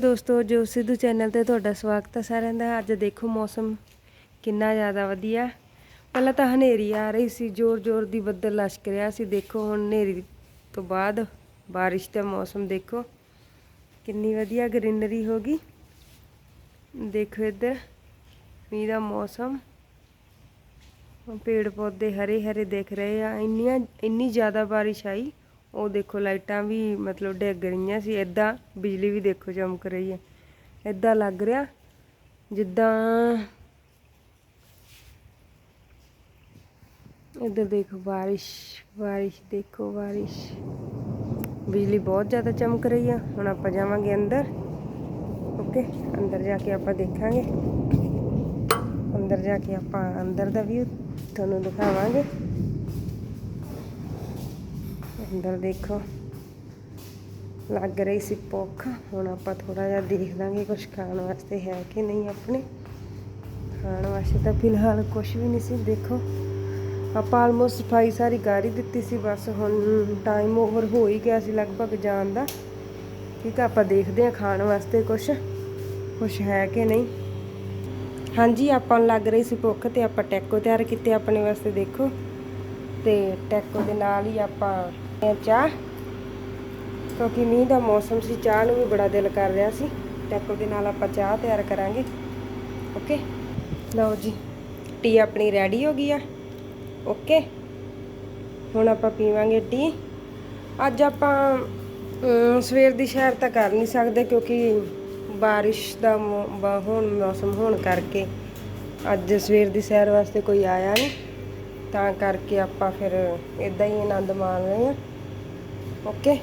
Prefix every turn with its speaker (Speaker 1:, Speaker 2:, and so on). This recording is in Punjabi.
Speaker 1: ਦੋਸਤੋ, ਜੋ ਸਿੱਧੂ ਚੈਨਲ ਤੇ ਤੁਹਾਡਾ ਸਵਾਗਤ ਹੈ ਸਾਰਿਆਂ ਦਾ। ਅੱਜ ਦੇਖੋ ਮੌਸਮ ਕਿੰਨਾ ਜ਼ਿਆਦਾ ਵਧੀਆ। ਪਹਿਲਾਂ ਤਾਂ ਹਨੇਰੀ ਆ ਰਹੀ ਸੀ, ਜ਼ੋਰ-ਜ਼ੋਰ ਦੀ ਬੱਦਲ ਲਸ਼ਕ ਰਿਹਾ ਸੀ। ਦੇਖੋ ਹੁਣ ਹਨੇਰੀ ਤੋਂ ਬਾਅਦ ਬਾਰਿਸ਼ ਦਾ ਮੌਸਮ ਦੇਖੋ। ਕਿੰਨੀ ਵਧੀਆ ਗ੍ਰੀਨਰੀ ਹੋ ਗਈ। ਦੇਖੋ ਇੱਧਰ, ਮੀਂਹ ਦਾ ਮੌਸਮ। ਪੇੜ ਪੌਦੇ ਹਰੇ ਹਰੇ ਦਿਖ ਰਹੇ ਆ। ਇੰਨੀਆਂ, ਇੰਨੀ ਜ਼ਿਆਦਾ ਬਾਰਿਸ਼ ਆਈ। ਉਹ ਦੇਖੋ ਲਾਈਟਾਂ ਵੀ ਮਤਲਬ ਡਿੱਗ ਰਹੀਆਂ ਸੀ ਇਦਾਂ ਬਿਜਲੀ ਵੀ ਦੇਖੋ ਚਮਕ ਰਹੀ ਹੈ। ਇਦਾਂ ਲੱਗ ਰਿਹਾ ਜਿੱਦਾਂ ਇੱਧਰ ਦੇਖੋ ਬਾਰਿਸ਼ ਬਾਰਿਸ਼ ਦੇਖੋ, ਬਾਰਿਸ਼। ਬਿਜਲੀ ਬਹੁਤ ਜ਼ਿਆਦਾ ਚਮਕ ਰਹੀ ਆ। ਹੁਣ ਆਪਾਂ ਜਾਵਾਂਗੇ ਅੰਦਰ। ਓਕੇ, ਅੰਦਰ ਜਾ ਕੇ ਆਪਾਂ ਦੇਖਾਂਗੇ। ਅੰਦਰ ਜਾ ਕੇ ਆਪਾਂ ਅੰਦਰ ਦਾ ਵੀ ਤੁਹਾਨੂੰ ਦਿਖਾਵਾਂਗੇ। ਅੰਦਰ ਦੇਖੋ। ਲੱਗ ਰਹੀ ਸੀ ਭੁੱਖ। ਹੁਣ ਆਪਾਂ ਥੋੜਾ ਜਿਹਾ ਦੇਖ ਲਾਂਗੇ ਕੁਝ ਖਾਣ ਵਾਸਤੇ ਹੈ ਕਿ ਨਹੀਂ ਆਪਣੇ। ਖਾਣ ਵਾਸਤੇ ਤਾਂ ਫਿਲਹਾਲ ਕੁਝ ਵੀ ਨਹੀਂ ਸੀ, ਦੇਖੋ। ਆਪਾਂ ਆਲਮੋਸਟ ਸਫ਼ਾਈ ਸਾਰੀ ਕਰ ਹੀ ਦਿੱਤੀ ਸੀ, ਬਸ ਹੁਣ ਟਾਈਮ ਓਵਰ ਹੋ ਹੀ ਗਿਆ ਸੀ ਲਗਭਗ ਜਾਣ ਦਾ। ਠੀਕ ਆ, ਆਪਾਂ ਦੇਖਦੇ ਹਾਂ ਖਾਣ ਵਾਸਤੇ ਕੁਝ ਕੁਝ ਹੈ ਕਿ ਨਹੀਂ। ਹਾਂਜੀ, ਆਪਾਂ ਨੂੰ ਲੱਗ ਰਹੀ ਸੀ ਭੁੱਖ ਤੇ ਆਪਾਂ ਟੈਕੋ ਤਿਆਰ ਕੀਤੇ ਆਪਣੇ ਵਾਸਤੇ, ਦੇਖੋ। ਤੇ ਟੈਕੋ ਦੇ ਨਾਲ ਹੀ ਆਪਾਂ ਚਾਹ। ਕਿਉਂਕਿ ਮੀਂਹ ਦਾ ਮੌਸਮ ਸੀ, ਚਾਹ ਨੂੰ ਵੀ ਬੜਾ ਦਿਲ ਕਰ ਰਿਹਾ ਸੀ। ਟੈਕੋ ਦੇ ਨਾਲ ਆਪਾਂ ਚਾਹ ਤਿਆਰ ਕਰਾਂਗੇ। ਓਕੇ? ਲਓ ਜੀ, ਟੀ ਆਪਣੀ ਰੈਡੀ ਹੋ ਗਈ ਆ। ਓਕੇ? ਹੁਣ ਆਪਾਂ ਪੀਵਾਂਗੇ ਟੀ। ਅੱਜ ਆਪਾਂ ਸਵੇਰ ਦੀ ਸੈਰ ਤਾਂ ਕਰ ਨਹੀਂ ਸਕਦੇ ਕਿਉਂਕਿ ਬਾਰਿਸ਼ ਦਾ ਮੌ- ਹੁਣ ਮੌਸਮ ਹੋਣ ਕਰਕੇ ਅੱਜ ਸਵੇਰ ਦੀ ਸੈਰ ਵਾਸਤੇ ਕੋਈ ਆਇਆ ਨਹੀਂ। ਤਾਂ ਕਰਕੇ ਆਪਾਂ ਫਿਰ ਇਦਾਂ ਹੀ ਆਨੰਦ ਮਾਣ ਰਹੇ ਹਾਂ। ਓਕੇ